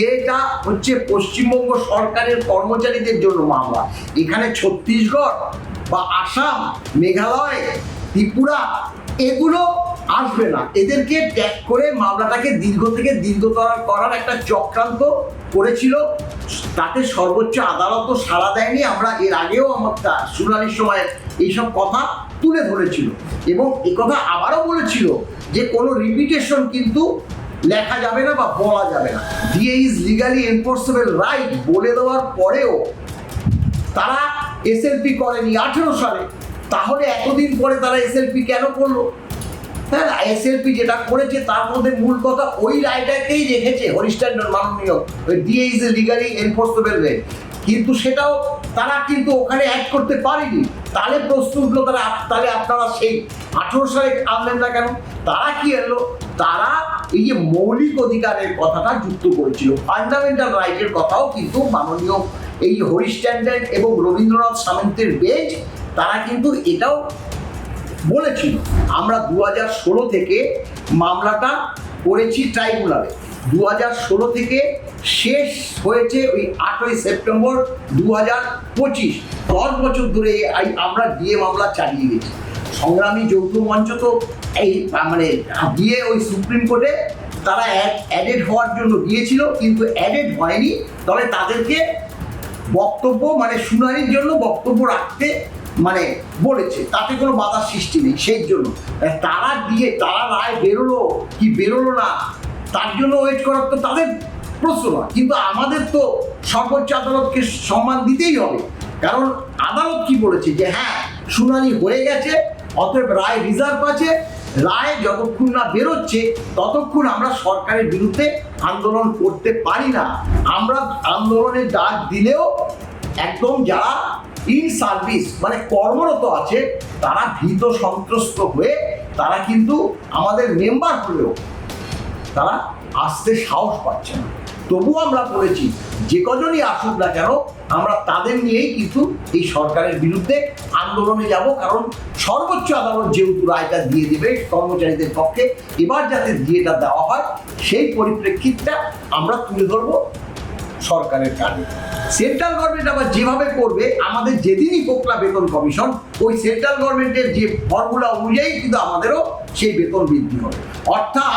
ডিএটা হচ্ছে পশ্চিমবঙ্গ সরকারের কর্মচারীদের জন্য মামলা। এখানে ছত্তিশগড় বা আসাম, মেঘালয়, ত্রিপুরা এগুলো আসবে না। এদেরকে ট্যাগ করে মামলাটাকে দীর্ঘ থেকে দীর্ঘতর করার একটা চক্রান্ত করেছিল। তাতে সর্বোচ্চ আদালতও সাড়া দেয়নি। আমরা এর আগেও আমার শুনানির সময় এইসব কথা তুলে ধরেছিল। এবং কথা আবারও বলেছিল যে কোনো রিপিটেশন কিন্তু লেখা যাবে না বা বলা যাবে না। DA is legally enforceable right বলে দেওয়ার পরেও তারা এসএলপি করেনি আঠেরো সালে। তাহলে এতদিন পরে তারা এসএলপি কেন করল? হ্যাঁ এসএলপি যেটা করেছে তার মধ্যে মূল কথা ওই রায়টাকেই রেখেছে হরিস্ট্যান্ডার মাননীয়। DA is legally enforceable right কিন্তু সেটাও তারা কিন্তু ওখানে অ্যাড করতে পারেনি। তাহলে প্রশ্ন উঠল তারা, তাহলে আপনারা সেই আঠেরো সালে আনলেন না কেন? তারা কি এলো তারা এই যে মৌলিক অধিকারের কথাটা যুক্ত করেছিল। ফান্ডামেন্টাল রাইটের কথাও কিন্তু মাননীয় এই হরিস্ট্যান্ডার্ড এবং রবীন্দ্রনাথ সামন্তের বেঞ্চ তারা কিন্তু এটাও বলেছিল। আমরা দু ষোলো থেকে মামলাটা করেছি ট্রাইব্যুনালে দু হাজার ষোলো থেকে শেষ হয়েছে ওই আটই সেপ্টেম্বর দু হাজার পঁচিশ। দশ বছর ধরে আমরা ডিএ মামলা চালিয়ে গেছি। সংগ্রামী যৌথ মঞ্চ তো এই মানে দিয়ে ওই সুপ্রিম কোর্টে তারা অ্যাডেড হওয়ার জন্য গিয়েছিল, কিন্তু অ্যাডেড হয়নি। তবে তাদেরকে বক্তব্য মানে শুনানির জন্য বক্তব্য রাখতে মানে বলেছে। তাতে কোনো বাধা সৃষ্টি নেই, সেই জন্য। তারা দিয়ে তারা রায় বেরোলো কি বেরোলো না, তার জন্য ওয়েট করার তো তাদের প্রশ্ন না কিন্তু আমাদের তো সর্বোচ্চ আদালতকে সম্মান দিতেই হবে। কারণ আদালত কি বলেছে যে হ্যাঁ শুনানি হয়ে গেছে অতএব রায় রিজার্ভ আছে, রায় যতক্ষণ না বেরোচ্ছে, ততক্ষণ আমরা সরকারের বিরুদ্ধে আন্দোলন করতে পারি না। আমরা আন্দোলনের ডাক দিলেও একদম যারা ইন সার্ভিস মানে কর্মরত আছে, তারা ভীত সন্ত্রস্ত হয়ে তারা কিন্তু আমাদের মেম্বার হলেও তারা আসতে সাহস পাচ্ছে না। তবুও আমরা বলেছি, যে কজনই আসুক না কেন আমরা তাদের নিয়েই কিন্তু এই সরকারের বিরুদ্ধে আন্দোলনে যাব, কারণ সর্বোচ্চ আদালত যেহেতু রায়টা দিয়ে দেবে কর্মচারীদের পক্ষে, এবার যাতে দিয়েটা দেওয়া হয়, সেই পরিপ্রেক্ষিতটা আমরা তুলে ধরবো সরকারের কাজে সেন্ট্রাল গভর্নমেন্ট আবার যেভাবে করবে, আমাদের যেদিনই কোকলা বেতন কমিশন, ওই সেন্ট্রাল গভর্নমেন্টের যে ফর্মুলা অনুযায়ী কিন্তু আমাদেরও সেই বেতন বৃদ্ধি হবে। অর্থাৎ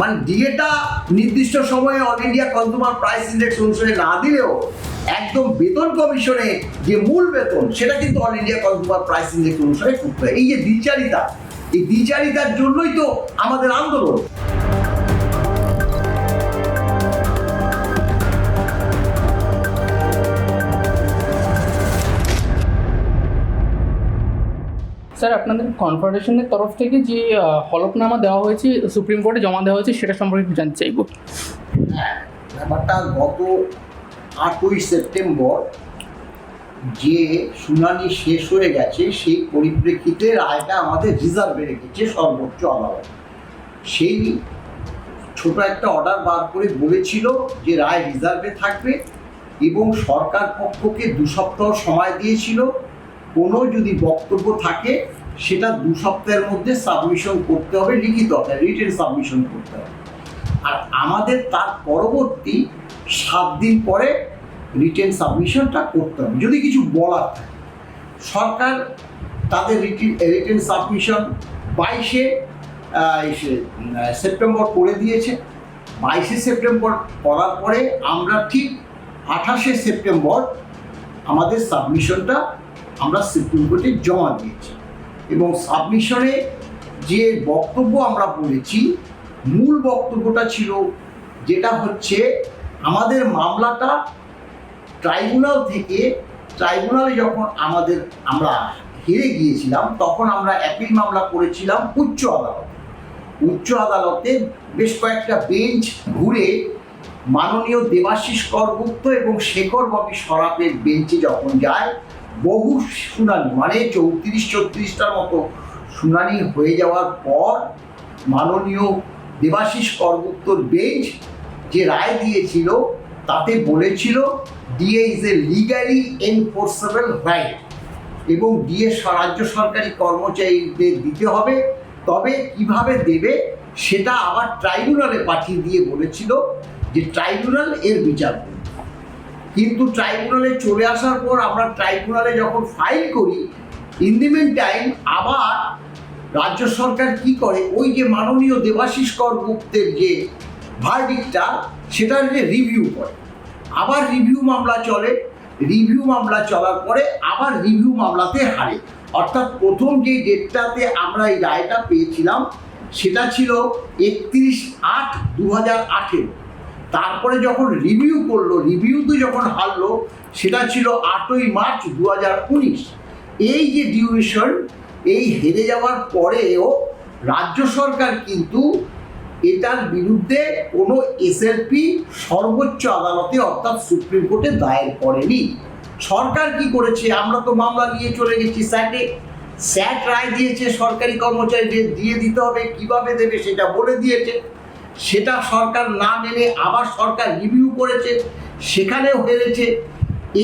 মানে ডিএটা নির্দিষ্ট সময়ে all India consumer price index অনুসারে না দিলেও একদম বেতন কমিশনে যে মূল বেতন সেটা কিন্তু all India consumer price index অনুসারে করতে হয়। এই যে দ্বিচারিতা এই দ্বিচারিতার জন্যই তো আমাদের আন্দোলন। স্যার আপনাদের কনফেডারেশনের তরফ থেকে যে হলফনামা দেওয়া হয়েছে সুপ্রিম কোর্টে জমা দেওয়া হয়েছে সেটা সম্পর্কে একটু জানতে চাইব। হ্যাঁ ব্যাপারটা গত আটই সেপ্টেম্বর যে শুনানি শেষ হয়ে গেছে, সেই পরিপ্রেক্ষিতে রায়টা আমাদের রিজার্ভে রেখেছে সর্বোচ্চ আদালত। সেই ছোট একটা অর্ডার বার করে বলেছিল যে রায় রিজার্ভে থাকবে এবং সরকার পক্ষকে দু সপ্তাহ সময় দিয়েছিল। কোনো যদি বক্তব্য থাকে, সেটা দু সপ্তাহের মধ্যে সাবমিশন করতে হবে, লিখিত রিটেন সাবমিশন করতে হবে। আর আমাদের তার পরবর্তী সাত দিন পরে রিটেন সাবমিশনটা করতে হবে। যদি কিছু বলার থাকে, সরকার তাদের রিটেন সাবমিশন বাইশে সেপ্টেম্বর করে দিয়েছে। বাইশে সেপ্টেম্বর করার পরে আমরা ঠিক আঠাশে সেপ্টেম্বর আমাদের সাবমিশনটা আমরা সুপ্রিম কোর্টে জমা দিয়েছি। এবং সাবমিশনে যে বক্তব্য আমরা বলেছি, মূল বক্তব্যটা ছিল যেটা হচ্ছে আমাদের মামলাটা ট্রাইব্যুনাল থেকে ট্রাইব্যুনালে যখন আমাদের আমরা হেরে গিয়েছিলাম, তখন আমরা অ্যাপিল মামলা করেছিলাম উচ্চ আদালত। উচ্চ আদালতে বেশ কয়েকটা বেঞ্চ ঘুরে মাননীয় দেবাশিস করগুপ্ত এবং শেখর ববি সরাফের বেঞ্চে যখন যায়, বহু শুনানি মানে চৌত্রিশ চৌত্রিশটার মতো শুনানি হয়ে যাওয়ার পর মাননীয় দেবাশিস করগুপ্তর বেঞ্চ যে রায় দিয়েছিল, তাতে বলেছিল DA is a legally enforceable right এবং ডিএ রাজ্য সরকারি কর্মচারীদের দিতে হবে। তবে কীভাবে দেবে, সেটা আবার ট্রাইব্যুনালে পাঠিয়ে দিয়ে বলেছিল যে ট্রাইব্যুনাল এর বিচার করবে। কিন্তু ট্রাইব্যুনালে চলে আসার পর আমরা ট্রাইব্যুনালে যখন ফাইল করি ইন দি টাইম আবার রাজ্য সরকার কি করে, ওই যে মাননীয় দেবাশিস কর গুপ্তের যে ভার্ডিকটা সেটার যে রিভিউ করে। আবার রিভিউ মামলা চলে রিভিউ মামলা চলার পরে আবার রিভিউ মামলাতে হারে। অর্থাৎ প্রথম যে ডেটটাতে আমরা এই রায়টা পেয়েছিলাম, সেটা ছিল একত্রিশ আট দু হাজার আঠেরো। তারপরে যখন রিভিউ করল রিভিউতে যখন হারলো, সেটা ছিল আটই মার্চ দু হাজার উনিশ। এই যে ডিউরেশন এই হেরে যাওয়ার পরেও রাজ্য সরকার কিন্তু এটার বিরুদ্ধে কোনো এসএলপি সর্বোচ্চ আদালতে অর্থাৎ সুপ্রিম কোর্টে দায়ের করেনি। সরকার কি করেছে? আমরা তো মামলা নিয়ে চলে গেছি স্যাটে। স্যাট রায় দিয়েছে সরকারি কর্মচারীদের, দিয়ে দিতে হবে, কীভাবে দেবে সেটা বলে দিয়েছে। সেটা সরকার না মেনে আবার সরকার রিভিউ করেছে, সেখানেও হেরেছে।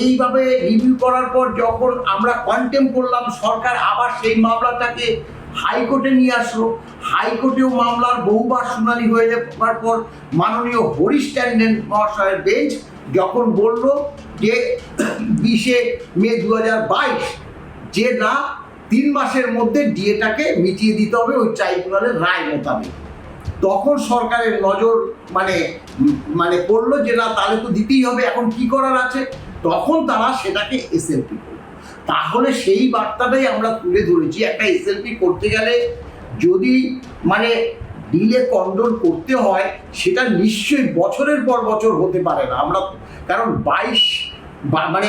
এইভাবে রিভিউ করার পর যখন আমরা কন্টেম করলাম, সরকার আবার সেই মামলাটাকে হাইকোর্টে নিয়ে আসলো। হাইকোর্টেও মামলার বহুবার শুনানি হয়ে যাওয়ার পর মাননীয় হরিশ ট্যান্ডেন মহাশয়ের বেঞ্চ যখন বলল যে বিশে মে দু যে না, তিন মাসের মধ্যে ডিএটাকে মিটিয়ে দিতে হবে ওই ট্রাইব্যুনালের রায় মোতাবেক। তখন সরকারের নজর মানে মানে করল যে না, তাহলে তো দিতেই হবে, এখন কি করার আছে? তখন তারা সেটাকে এসএলপি তাহলে সেই বার্তাটাই আমরা তুলে ধরেছি। একটা এসএলপি করতে গেলে যদি মানে ডিলে কন্ট্রোল করতে হয়, সেটা নিশ্চয়ই বছরের পর বছর হতে পারে না। আমরা কারণ বাইশ মানে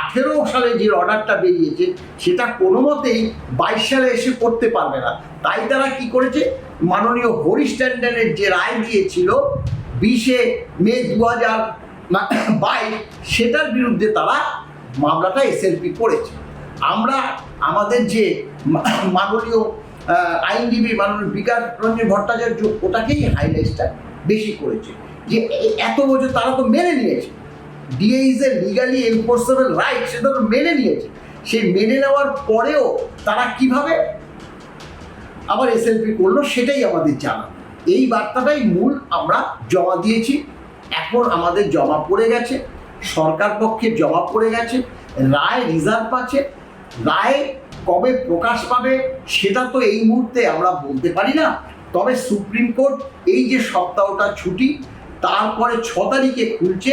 আঠেরো সালে যে অর্ডারটা বেরিয়েছে, সেটা কোনো মতেই বাইশ সালে এসে করতে পারবে না। তাই তারা কি করেছে? মাননীয় হরিশ ট্যান্ডনের যে রায় দিয়েছিল, বিশে মে দু হাজার বাইশ, সেটার বিরুদ্ধে তারা মামলাটা এসএলপি করেছে। আমরা আমাদের যে মাননীয় আইনজীবী মাননীয় বিকাশ রঞ্জন ভট্টাচার্য ওটাকেই হাইলাইটটা বেশি করেছে। যে এত বছর তারা তো মেনে নিয়েছে। DA is a legally enforceable right সেটা তো মেনে নিয়েছে। সেই মেনে নেওয়ার পরেও তারা কীভাবে আবার এসএলপি করল সেটাই আমাদের জানা। এই বার্তাটাই মূল আমরা জমা দিয়েছি। এখন আমাদের জমা পড়ে গেছে। সরকার পক্ষে জমা পড়ে গেছে, রায় রিজার্ভ আছে রায় কবে প্রকাশ পাবে সেটা তো এই মুহূর্তে আমরা বলতে পারি না। তবে সুপ্রিম কোর্ট এই যে সপ্তাহটা ছুটি, তারপরে ছ তারিখে খুলছে,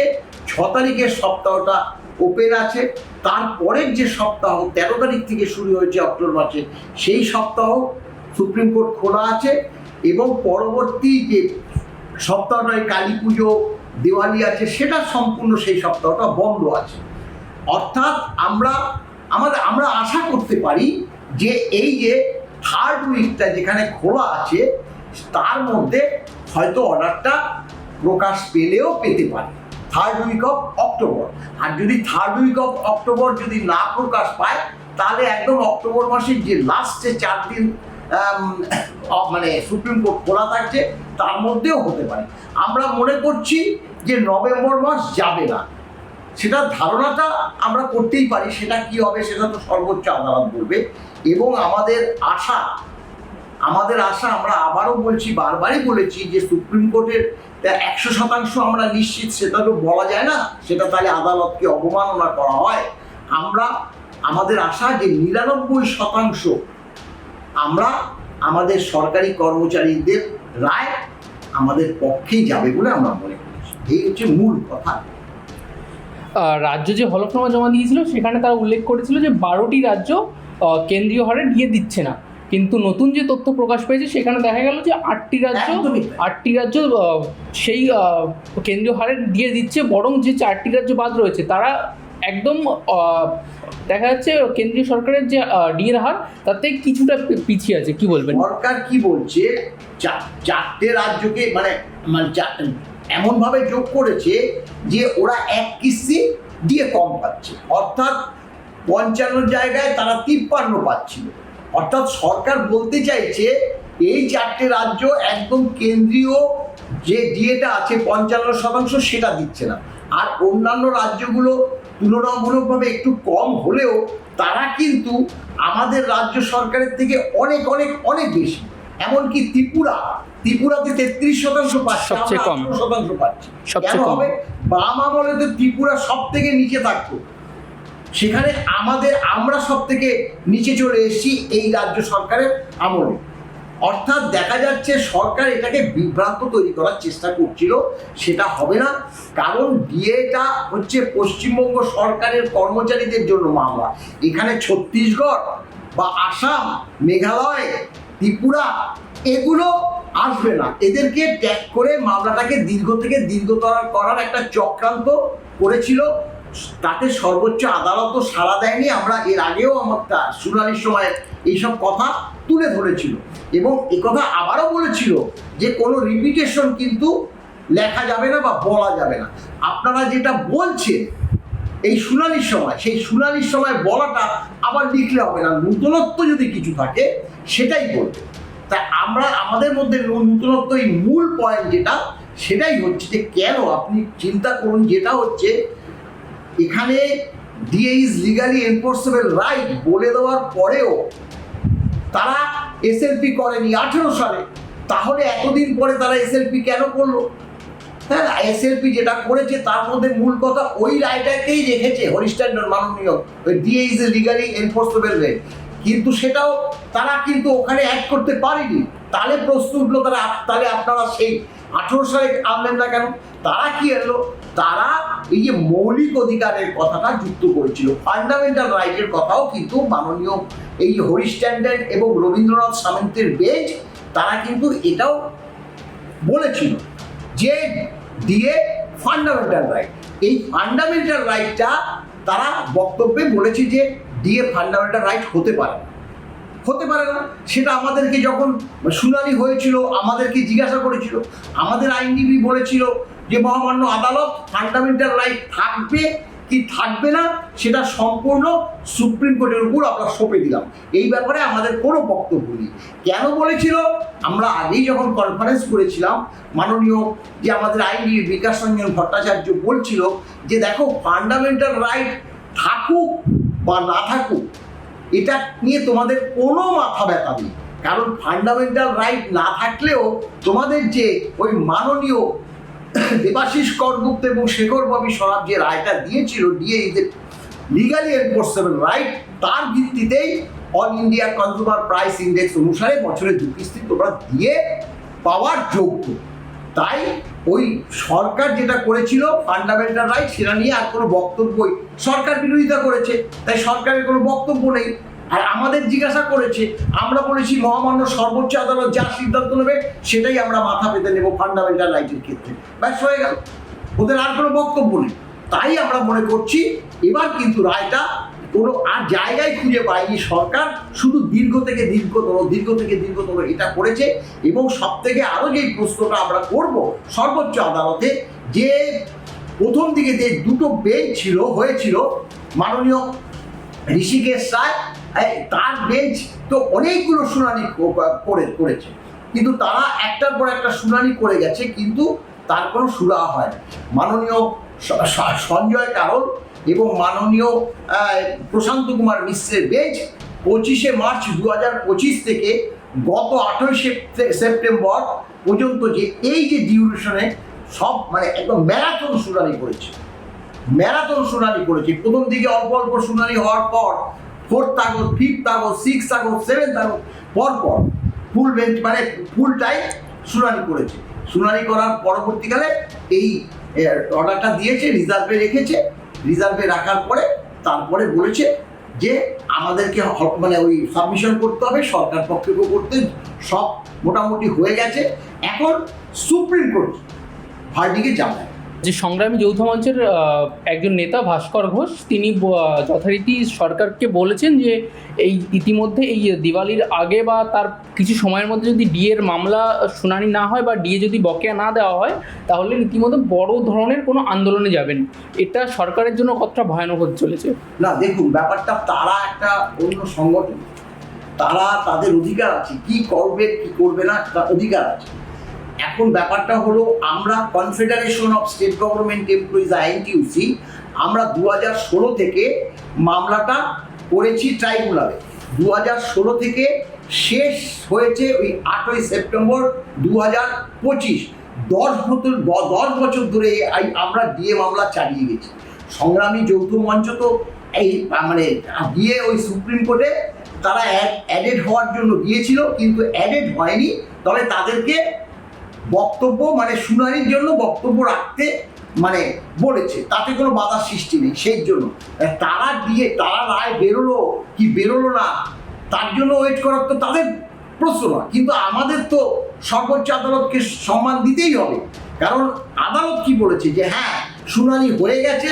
ছ তারিখের সপ্তাহটা ওপেন আছে। তারপরের যে সপ্তাহ, তেরো তারিখ থেকে শুরু হয়েছে অক্টোবর মাসে, সেই সপ্তাহ সুপ্রিম কোর্ট খোলা আছে এবং পরবর্তী যে সপ্তাহটায় কালী পুজো দিওয়ালি আছে, সেটা সম্পূর্ণ সেই সপ্তাহটা বন্ধ আছে। অর্থাৎ আমরা, আমাদের, আমরা আশা করতে পারি যে এই যে থার্ড উইকটা যেখানে খোলা আছে, তার মধ্যে হয়তো অর্ডারটা প্রকাশ পেলেও পেতে পারে। থার্ড উইক অফ অক্টোবর আর যদি থার্ড উইক অফ অক্টোবর যদি না প্রকাশ পায়, তাহলে একদম অক্টোবর মাসের যে লাস্টে চার দিন মানে সুপ্রিম কোর্ট খোলা থাকছে, তার মধ্যেও হতে পারে। আমরা মনে করছি যে নভেম্বর মাস যাবে না। সেটা ধারণাটা আমরা করতেই পারি, সেটা কি হবে সেটা তো সর্বোচ্চ আদালত বলবে। এবং আমাদের আশা আমাদের আশা আমরা আবারও বলছি, বারবারই বলেছি যে সুপ্রিম কোর্টের একশো শতাংশ আমরা নিশ্চিত, সেটা তো বলা যায় না, সেটা তাহলে আদালতকে অবমাননা করা হয়। আমরা, আমাদের আশা যে নিরানব্বই শতাংশ আমরা আমাদের সরকারি কর্মচারীদের রায় আমাদের পক্ষেই যাবে বলে আমরা মনে করছি এই হচ্ছে মূল কথা। রাজ্য যে হলফনামা জমা দিয়েছিল সেখানে তারা উল্লেখ করেছিল যে বারোটি রাজ্য কেন্দ্রীয় হারে দিয়ে দিচ্ছে না। কিন্তু নতুন যে তথ্য প্রকাশ পেয়েছে সেখানে দেখা গেল যে আটটি রাজ্য আটটি রাজ্য সেই কেন্দ্রীয় হারে দিয়ে দিচ্ছে বরং যে চারটি রাজ্য বাদ রয়েছে তারা একদম দেখা যাচ্ছে কেন্দ্রীয় সরকারের যে ডিএর হার, তাতে কিছুটা পিছিয়ে আছে। কি বলবেন? সরকার কি বলছে? চারটে রাজ্যকে মানে মানে এমনভাবে যোগ করেছে যে ওরা এক কিস্তি দিয়ে কম পাচ্ছে। অর্থাৎ পঞ্চান্ন জায়গায় তারা তিপ্পান্ন পাচ্ছিল। অর্থাৎ সরকার বলতে চাইছে, এই চারটে রাজ্য একদম কেন্দ্রীয় যে ডিএটা আছে, পঞ্চান্ন শতাংশ সেটা দিচ্ছে না। আর অন্যান্য রাজ্যগুলো তুলনামূলকভাবে একটু কম হলেও তারা কিন্তু আমাদের রাজ্য সরকারের থেকে অনেক অনেক অনেক বেশি। এমনকি ত্রিপুরা ত্রিপুরাতে তেত্রিশ শতাংশ পাচ্ছে সবচেয়ে কম। শতাংশ পাচ্ছে। সবচেয়ে কম। বাম আমলে তো ত্রিপুরা সব থেকে নিচে থাকতো। সেখানে আমাদের আমরা সব থেকে নিচে চলে এসেছি এই রাজ্য সরকারের আমলে। অর্থাৎ দেখা যাচ্ছে সরকার এটাকে বিভ্রান্ত তৈরি করার চেষ্টা করছিল, সেটা হবে না। কারণ ডিএটা হচ্ছে পশ্চিমবঙ্গ সরকারের কর্মচারীদের জন্য মামলা। এখানে ছত্তিশগড় বা আসাম, মেঘালয়, ত্রিপুরা এগুলো আসবে না। এদেরকে ট্যাগ করে মামলাটাকে দীর্ঘ থেকে দীর্ঘতর করার একটা চক্রান্ত করেছিল। তাতে সর্বোচ্চ আদালতও সাড়া দেয়নি, আমরা এর আগেও আমার শুনানির সময় এইসব কথা তুলে ধরেছিল। এবং কথা আবারও বলেছিল যে কোনো রিপিটেশন কিন্তু লেখা যাবে না বা বলা যাবে না। আপনারা যেটা বলছেন এই শুনানির সময়, সেই শুনানির সময় বলাটা আবার লিখলে হবে না, নূতনত্ব যদি কিছু থাকে, সেটাই বলবে। তা আমরা, আমাদের মধ্যে নূতনত্ব এই মূল পয়েন্ট যেটা, সেটাই হচ্ছে যে কেন আপনি চিন্তা করুন যেটা হচ্ছে এখানে DA is legally enforceable right বলে দেওয়ার পরেও তারা এসএলপি করেনি আঠেরো সালে। তাহলে এতদিন পরে তারা এসএলপি কেন করল? হ্যাঁ এসএলপি যেটা করেছে তার মধ্যে মূল কথা ওই রায়টাকেই রেখেছে হরিস্ট্যান্ডার মাননীয়। DA is a legally enforceable right কিন্তু সেটাও তারা কিন্তু ওখানে অ্যাড করতে পারেনি। তাহলে প্রশ্ন উঠল তারা, তাহলে আপনারা সেই আঠেরো সালে আনলেন না কেন? তারা কি এলো তারা এই যে মৌলিক অধিকারের কথাটা যুক্ত করেছিল। ফান্ডামেন্টাল রাইটের কথাও কিন্তু মাননীয় এই হরিশ হরিস্ট্যান্ডার্ড এবং রবীন্দ্রনাথ সামন্তের বেঞ্চ তারা কিন্তু এটাও বলেছিল যে দিয়ে ফান্ডামেন্টাল রাইট এই ফান্ডামেন্টাল রাইটটা তারা বক্তব্যে বলেছে যে দিয়ে ফান্ডামেন্টাল রাইট হতে পারে হতে পারে না। সেটা আমাদেরকে যখন শুনানি হয়েছিল, আমাদেরকে জিজ্ঞাসা করেছিল, আমাদের আইনজীবী বলেছিল যে মহামান্য আদালত ফান্ডামেন্টাল রাইট থাকবে কি থাকবে না, সেটা সম্পূর্ণ সুপ্রিম কোর্টের উপর আমরা সঁপে দিলাম। এই ব্যাপারে আমাদের কোনো বক্তব্য নেই। কেন বলেছিল? আমরা আগেই যখন কনফারেন্স করেছিলাম, মাননীয় যে আমাদের আইনজীবী বিকাশ রঞ্জন ভট্টাচার্য বলছিল যে, দেখো ফান্ডামেন্টাল রাইট থাকুক বা না থাকুক, এটা নিয়ে তোমাদের কোনো মাথা ব্যথা নেই। কারণ ফান্ডামেন্টাল রাইট না থাকলেও তোমাদের যে ওই মাননীয় দেবাশিস করগুপ্ত এবং শেখর ববি সরাব যে রায়টা দিয়েছিল, দিয়ে লিগালি এনফোর্সেবল রাইট তার ভিত্তিতেই all India consumer price index অনুসারে বছরে দু কিস্তি তোমরা দিয়ে পাওয়ার যোগ্য। তাই ওই সরকার যেটা করেছিল ফান্ডামেন্টাল রাইট সেটা নিয়ে আর কোনো বক্তব্যই সরকার বিরোধিতা করেছে, তাই সরকারের কোনো বক্তব্য নেই। আর আমাদের জিজ্ঞাসা করেছে, আমরা বলেছি মহামান্য সর্বোচ্চ আদালত যা সিদ্ধান্ত নেবে, সেটাই আমরা মাথা পেতে নেব ফান্ডামেন্টাল রাইটের ক্ষেত্রে। ব্যাস, হয়ে গেল। ওদের আর কোনো বক্তব্য নেই। তাই আমরা মনে করছি, এবার কিন্তু রায়টা কোনো আর জায়গায় খুঁজে পায়নি সরকার, শুধু দীর্ঘ থেকে দীর্ঘতর, দীর্ঘ থেকে দীর্ঘতর এটা করেছে এবং সব থেকে আরও যেই প্রশ্নটা আমরা করব সর্বোচ্চ আদালতে, যে প্রথম দিকে যে দুটো বেঞ্চ ছিল, হয়েছিল মাননীয় ঋষিকেশ রায় তার বেঞ্চ তো অনেকগুলো শুনানি করে, করেছে। কিন্তু তারা একটার পর একটা শুনানি করে গেছে, কিন্তু তার কোনো সুরাহা হয় মাননীয় সঞ্জয় কারণ এবং মাননীয় প্রশান্ত কুমার মিশ্রের বেঞ্চ পঁচিশে মার্চ দু হাজার পঁচিশ থেকে গত আঠেরোই সেপ্টেম্বর পর্যন্ত যে এই যে ডিউরেশনে সব মানে একদম ম্যারাথন শুনানি করেছে। ম্যারাথন শুনানি করেছে। প্রথম দিকে অল্প অল্প শুনানি হওয়ার পর ফোর্থ কাগজ ফিফথ কাগজ সিক্স কাগজ সেভেন কাগজ পর পর ফুল বেঞ্চ মানে ফুল টাইম শুনানি করেছে। শুনানি করার পরবর্তীকালে এই অর্ডারটা দিয়েছে রিজার্ভে রেখেছে। রিজার্ভে রাখার পরে তারপরে বলেছে যে আমাদেরকে মানে ওই সাবমিশন করতে হবে, সরকার পক্ষেও করতে সব মোটামুটি হয়ে গেছে। এখন সুপ্রিম কোর্ট ভার্ডিকে জানায় যে সংগ্রামী যৌথ মঞ্চের একজন নেতা ভাস্কর ঘোষ, তিনি যথারীতি সরকারকে বলেছেন যে এই ইতিমধ্যে এই দিওয়ালির আগে বা তার কিছু সময়ের মধ্যে যদি ডিএর মামলা শুনানি না হয় বা ডিএ যদি বকেয়া না দেওয়া হয়, তাহলে রীতিমতো বড় ধরনের কোনো আন্দোলনে যাবেন। এটা সরকারের জন্য কতটা ভয়ানক হতে চলেছে? না, দেখুন, ব্যাপারটা তারা একটা অন্য সংগঠন। তারা তাদের অধিকার আছে। কি করবে কি করবে না, তার অধিকার আছে। এখন ব্যাপারটা হলো আমরা confederation of state government employees INTUC আমরা দু হাজার ষোলো থেকে মামলাটা করেছি ট্রাইব্যুনালে দু হাজার ষোলো থেকে শেষ হয়েছে ওই আটই সেপ্টেম্বর দু হাজার পঁচিশ। দশ বছর দশ বছর ধরে আমরা ডিএ মামলা চালিয়ে গেছি। সংগ্রামী যৌথ মঞ্চ তো এই মানে গিয়ে ওই সুপ্রিম কোর্টে তারা অ্যাডেড হওয়ার জন্য গিয়েছিল কিন্তু অ্যাডেড হয়নি। তবে তাদেরকে বক্তব্য মানে শুনানির জন্য বক্তব্য রাখতে মানে বলেছে। তাতে কোনো বাধার সৃষ্টি নেই, সেই জন্য। তারা দিয়ে তারা রায় বেরোলো, কি বেরোলো না, তার জন্য ওয়েট করার তো তাদের প্রশ্ন না। কিন্তু আমাদের তো সর্বোচ্চ আদালতকে সম্মান দিতেই হবে। কারণ আদালত কি বলেছে যে হ্যাঁ শুনানি হয়ে গেছে,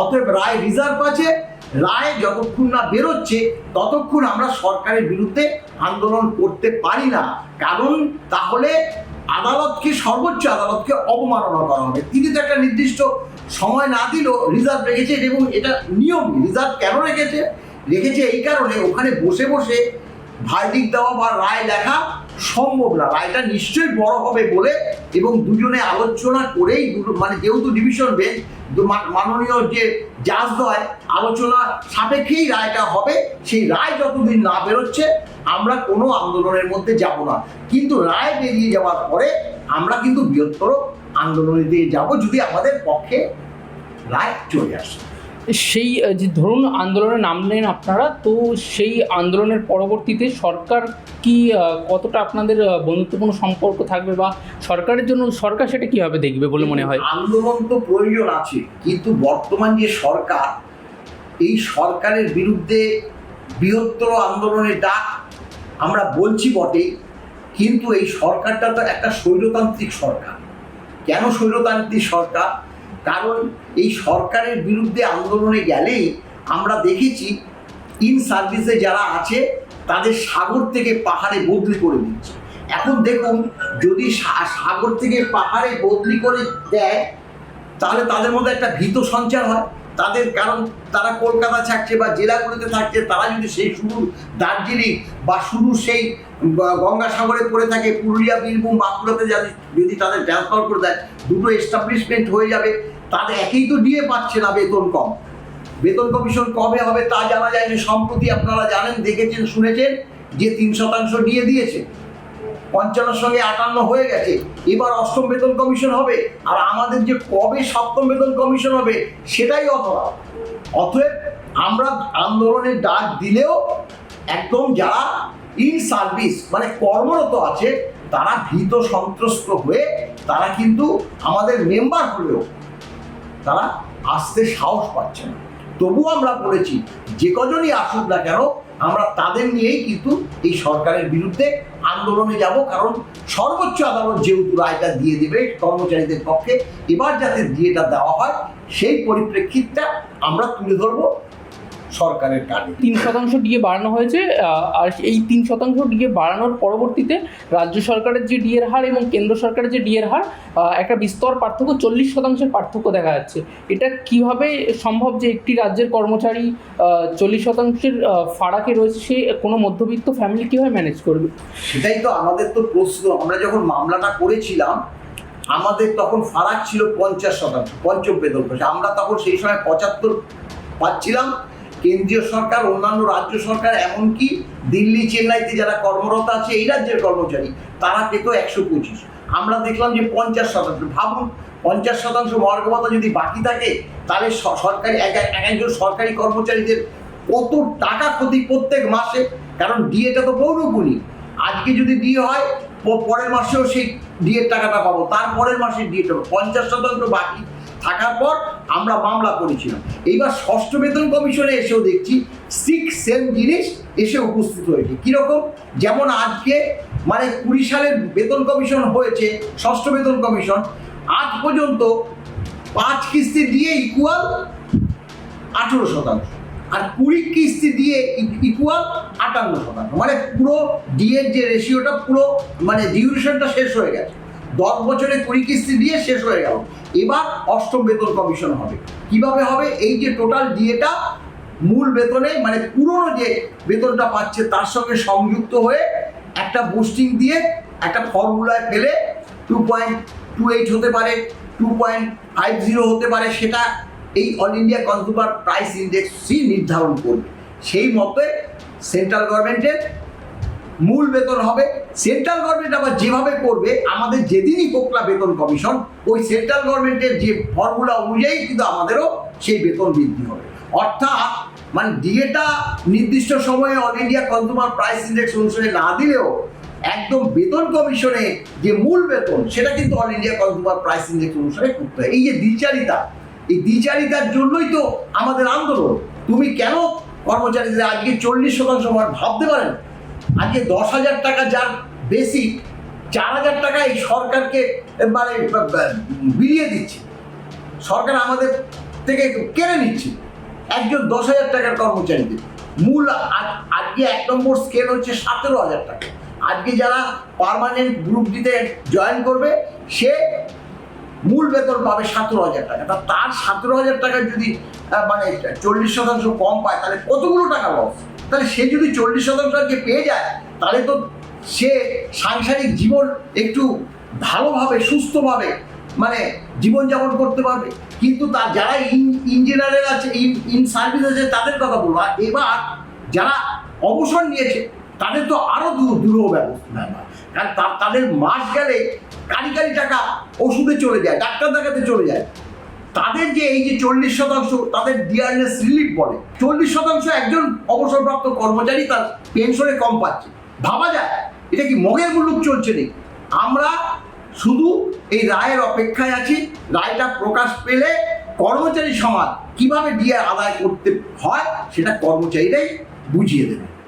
অতএব রায় রিজার্ভ আছে, রায় যতক্ষণ না বেরোচ্ছে, ততক্ষণ আমরা সরকারের বিরুদ্ধে আন্দোলন করতে পারি না। কারণ তাহলে আদালতকে সর্বোচ্চ আদালতকে অবমাননা করা হবে? তিনি তো একটা নির্দিষ্ট সময় না দিলেও রিজার্ভ রেখেছে এবং এটা নিয়ম। রিজার্ভ কেন রেখেছে? রেখেছে এই কারণে ওখানে বসে বসে ভার্ডিক দেওয়া বা রায় লেখা সম্ভব না রায়টা নিশ্চয়ই বড় হবে বলে এবং দুজনে আলোচনা করেই মানে যেহেতু ডিভিশন বেঞ্চ মাননীয় যে জাজদ্বয় আলোচনা সাপেক্ষেই রায়টা হবে। সেই রায় যতদিন না বেরোচ্ছে, আমরা কোনো আন্দোলনের মধ্যে যাব না। কিন্তু রায় বেরিয়ে যাওয়ার পরে আমরা কিন্তু বৃহত্তর আন্দোলনের দিকে যাব যদি আমাদের পক্ষে রায় চলে আসে। সেই যে ধরুন আন্দোলনে নামলেন আপনারা, তো সেই আন্দোলনের পরবর্তীতে সরকার কি কতটা আপনাদের বন্ধুত্বপূর্ণ সম্পর্ক থাকবে বা সরকারের জন্য, সরকার সেটা কীভাবে দেখবে বলে মনে হয়? আন্দোলন তো প্রয়োজন আছে, কিন্তু বর্তমান যে সরকার, এই সরকারের বিরুদ্ধে বৃহত্তর আন্দোলনের ডাক আমরা বলছি বটে কিন্তু এই সরকারটা তো একটা স্বৈরতান্ত্রিক সরকার। কেন স্বৈরতান্ত্রিক সরকার? কারণ এই সরকারের বিরুদ্ধে আন্দোলনে গেলেই আমরা দেখেছি ইন সার্ভিসে যারা আছে, তাদের সাগর থেকে পাহাড়ে বদলি করে দিচ্ছে। এখন দেখুন, যদি সাগর থেকে পাহাড়ে বদলি করে দেয়, তাহলে তাদের মধ্যে একটা ভীত সঞ্চার হয়। তাদের কারণ, তারা কলকাতা থাকছে বা জেলাগুলোতে থাকছে, তারা যদি সেই শুরু, দার্জিলিং বা শুরু সেই গঙ্গাসাগরে পড়ে থাকে, পুরুলিয়া, বীরভূম, বাঁকুড়াতে যদি তাদের ট্রান্সফার করে দেয়, দুটো এস্টাবলিশমেন্ট হয়ে যাবে। তাদের একেই তো দিয়ে পাচ্ছে না বেতন কম। বেতন কমিশন কবে হবে তা জানা যায়নি। সম্প্রতি আপনারা জানেন, দেখেছেন, শুনেছেন যে তিন শতাংশ দিয়ে দিয়েছে। পঞ্চান্নর সঙ্গে আটান্ন হয়ে গেছে। এবার অষ্টম বেতন কমিশন হবে। আর আমাদের যে কবে সপ্তম বেতন কমিশন হবে, সেটাই অথবা অতএব আমরা আন্দোলনের ডাক দিলেও একদম যারা ইন সার্ভিস মানে কর্মরত আছে, তারা ভীত সন্ত্রস্ত হয়ে তারা কিন্তু আমাদের মেম্বার হলেও তারা আসতে সাহস পাচ্ছে না। তবু আমরা বলেছি, যে কজনই আসুক না কেন, আমরা তাদের নিয়েই কিন্তু এই সরকারের বিরুদ্ধে আন্দোলনে যাব। কারণ সর্বোচ্চ আদালত যেহেতু রায়টা দিয়ে দেবে কর্মচারীদের পক্ষে, এবার যাতে দিয়েটা দেওয়া হয়, সেই পরিপ্রেক্ষিতটা আমরা তুলে ধরবো। সরকারের কাজে তিন শতাংশ ডিএ বাড়ানো হয়েছে আর এই তিন শতাংশ ডিএ বাড়ানোর পরবর্তীতে রাজ্য সরকারের যে ডিএর হার এবং কেন্দ্র সরকারের যে ডিএর হার একটা বিস্তর পার্থক্য চল্লিশ শতাংশের পার্থক্য দেখা যাচ্ছে। এটা কীভাবে সম্ভব যে একটি রাজ্যের কর্মচারী চল্লিশ শতাংশের ফারাকে রয়েছে সে কোনো মধ্যবিত্ত ফ্যামিলি কীভাবে ম্যানেজ করবে? সেটাই তো আমাদের তো প্রশ্ন। আমরা যখন মামলাটা করেছিলাম আমাদের তখন ফারাক ছিল পঞ্চাশ শতাংশ পঞ্চম বেতন। আমরা তখন সেই সময় পঁচাত্তর পাচ্ছিলাম কেন্দ্রীয় সরকার, অন্যান্য রাজ্য সরকার, এমনকি দিল্লি, চেন্নাইতে যারা কর্মরত আছে, এই রাজ্যের কর্মচারী, তারা পেত একশো পঁচিশ। আমরা দেখলাম যে পঞ্চাশ শতাংশ। ভাবুন, পঞ্চাশ শতাংশ ভাতা যদি বাকি থাকে, তাহলে সরকারি, এক এক এক একজন সরকারি কর্মচারীদের কত টাকা ক্ষতি প্রত্যেক মাসে? কারণ ডিএটা তো পৌরগুলি আজকে যদি ডিএ হয় পরের মাসেও সেই ডিএর টাকাটা পাবো। তার পরের মাসে ডিএটা পাবো। পঞ্চাশ শতাংশ বাকি থাকার পর আমরা মামলা করেছিলাম। এইবার ষষ্ঠ বেতন কমিশনে এসেও দেখছি সিক্স সেম জিনিস এসে উপস্থিত হয়েছে। কীরকম? যেমন আজকে মানে কুড়ি সালের বেতন কমিশন হয়েছে, ষষ্ঠ বেতন কমিশন। আজ পর্যন্ত পাঁচ কিস্তি দিয়ে ইকুয়াল আঠেরো শতাংশ। আর কুড়ি কিস্তি দিয়ে ইকুয়াল আটান্ন শতাংশ। মানে পুরো ডিএর যে রেশিওটা পুরো মানে ডিউরেশনটা শেষ হয়ে গেছে। দশ বছরে কুড়ি কিস্তি দিয়ে শেষ হয়ে গেল। এবার অষ্টম বেতন কমিশন হবে। কীভাবে হবে? এই যে টোটাল ডিএটা মূল বেতনে মানে পুরনো যে বেতনটা পাচ্ছে, তার সঙ্গে সংযুক্ত হয়ে একটা বুস্টিং দিয়ে একটা ফর্মুলায় ফেলে টু পয়েন্ট টু এইট হতে পারে টু পয়েন্ট ফাইভ জিরো হতে পারে, সেটা এই অল ইন্ডিয়া কনজিউমার প্রাইস ইন্ডেক্সই নির্ধারণ করবে। সেই মতে সেন্ট্রাল গভর্নমেন্টের মূল বেতন হবে সেন্ট্রাল গভর্নমেন্ট আবার যেভাবে করবে, আমাদের যেদিনই পোকলা বেতন কমিশন, ওই সেন্ট্রাল গভর্নমেন্টের যে ফর্মুলা অনুযায়ী কিন্তু আমাদেরও সেই বেতন বৃদ্ধি হবে। অর্থাৎ মানে ডিএটা নির্দিষ্ট সময়ে all India consumer price index অনুসারে না দিলেও, একদম বেতন কমিশনে যে মূল বেতন, সেটা কিন্তু all India consumer price index অনুসারে করতে হয়। এই যে দ্বিচারিতা, এই দ্বিচারিতার জন্যই তো আমাদের আন্দোলন। তুমি কেন কর্মচারীদের আজকে চল্লিশ শতাংশ ভাবতে পারেন? আজকে দশ হাজার টাকা যার বেসিক চার হাজার টাকা এই সরকারকে মানে বিলিয়ে দিচ্ছে। সরকার আমাদের থেকে কেড়ে নিচ্ছে। একজন দশ হাজার টাকার কর্মচারীদের মূল আজ- আজকে এক নম্বর স্কেল হচ্ছে সতেরো হাজার টাকা। আজকে যারা পার্মানেন্ট গ্রুপ দিতে জয়েন করবে, সে মূল বেতন পাবে সতেরো হাজার টাকা। তা তার সতেরো হাজার টাকা যদি মানে চল্লিশ শতাংশ কম পায়, তাহলে কতগুলো টাকা লস তাহলে সে যদি চল্লিশ শতাংশ আজকে পেয়ে যায়, তাহলে তো সে সাংসারিক জীবন একটু ভালোভাবে, সুস্থভাবে মানে জীবনযাপন করতে পারবে। কিন্তু তার যারা ইন, ইঞ্জিনিয়ারের আছে, ইন ইন সার্ভিস আছে, তাদের কথা বলব। আর এবার যারা অবসর নিয়েছে, তাদের তো আরও দুরূহ ব্যবস্থা কারণ তাদের মাস গেলে কারি কারি টাকা ওষুধে চলে যায়, ডাক্তার দেখাতে চলে যায়। তাদের যে এই যে চল্লিশ শতাংশ, তাদের ডিয়ারনেস রিলিফ বলে। চল্লিশ শতাংশ একজন অবসরপ্রাপ্ত কর্মচারী তার পেনশনে কম পাচ্ছে। ভাবা যায়, এটা কি মগের মুলুক চলছে নেই আমরা শুধু এই রায়ের অপেক্ষায় আছি, রায়টা প্রকাশ পেলে কর্মচারী সমাজ কীভাবে ডিয়ার আদায় করতে হয়, সেটা কর্মচারীরাই বুঝিয়ে দেবে।